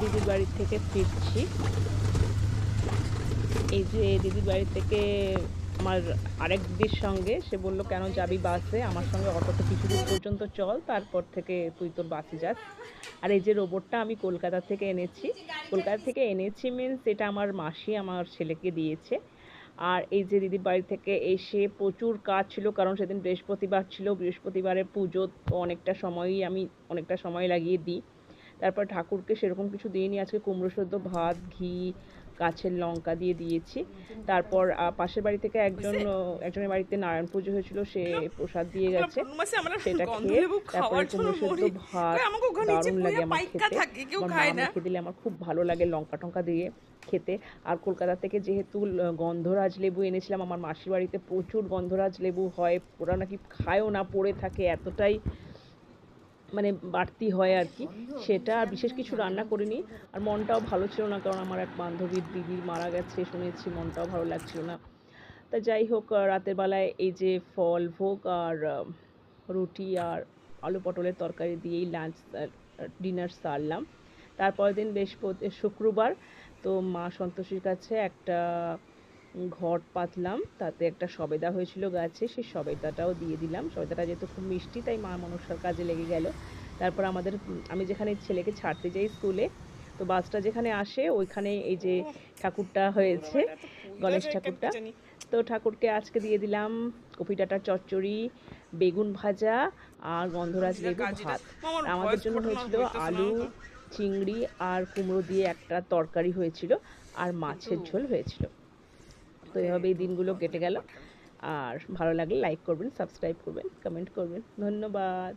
দিদির বাড়ি থেকে ফিরছি। এই যে দিদির বাড়ি থেকে আমার আরেক দিদির সঙ্গে, সে বলল, কেন যাবি বাসে? আমার সঙ্গে অটোতে কিছু দূর পর্যন্ত চল, তারপর থেকে তুই তোর বাসে যাস। আর এই যে রোবটটা আমি কলকাতা থেকে এনেছি। কলকাতা থেকে এনেছি মিনস এটা আমার মাসি আমার ছেলেকে দিয়েছে। আর এই যে দিদির বাড়ি থেকে এসে প্রচুর কাজ ছিল, কারণ সেদিন বৃহস্পতিবার ছিল। বৃহস্পতিবারের পুজো অনেকটা সময়ই আমি, অনেকটা সময় লাগিয়ে দিই। তারপর ঠাকুরকে সেরকম কিছু দিইনি। আজকে কুমড়ো সেদ্ধ ভাত ঘি গাছের লঙ্কা দিয়ে দিয়েছি। তারপর পাশের বাড়ি থেকে একজন একজনের বাড়িতে নারায়ণ পুজো হয়েছিল সে প্রসাদ দিয়ে গেছে। সেটা খেয়ে তারপরে কুমড়ো সেদ্ধ ভাত দারুণ লাগে আমার খেতে। আমার মেখে দিলে আমার খুব ভালো লাগে লঙ্কা টঙ্কা দিয়ে খেতে। আর কলকাতা থেকে যেহেতু গন্ধরাজ লেবু এনেছিলাম আমার মাসির বাড়িতে প্রচুর গন্ধরাজ লেবু হয়। ওরা নাকি খায়ও না পড়ে থাকে এতটাই মানে বাড়তি হয় আর কি, সেটা আর বিশেষ কিছু রান্না করিনি। আর মনটাও ভালো ছিল না, কারণ আমার এক বান্ধবীর দিদির মারা গেছে শুনেছি, মনটাও ভালো লাগছিল না। তা যাই হোক রাতের বেলায় এই যে ফল, ভোগ আর রুটি আর আলু পটলের তরকারি দিয়েই লাঞ্চ ডিনার সারলাম। তারপরের দিন বৃহস্পতি, শুক্রবার তো মা সন্তোষীর কাছে একটা ঘট পাতলাম তাতে একটা সবেদা হয়েছিল গাছে সেই সবেদাটাও দিয়ে দিলাম। সবেদাটা যেহেতু খুব মিষ্টি তাই মা মনসার কাজে লেগে গেল। তারপর আমাদের আমি যেখানে ছেলেকে ছাড়তে যাই স্কুলে তো বাসটা যেখানে আসে ওইখানে এই যে ঠাকুরটা হয়েছে গণেশ ঠাকুরটা তো ঠাকুরকে আজকে দিয়ে দিলাম কপি ডাঁটার চচ্চড়ি বেগুন ভাজা আর গন্ধরাজ লেবু ভাত। আমাদের জন্য হয়েছিল আলু চিংড়ি আর কুমড়ো দিয়ে একটা তরকারি হয়েছিল আর মাছের ঝোল হয়েছিল। তো এভাবে এই দিনগুলো কেটে গেল। আর ভালো লাগলে লাইক করবেন সাবস্ক্রাইব করবেন কমেন্ট করবেন। ধন্যবাদ।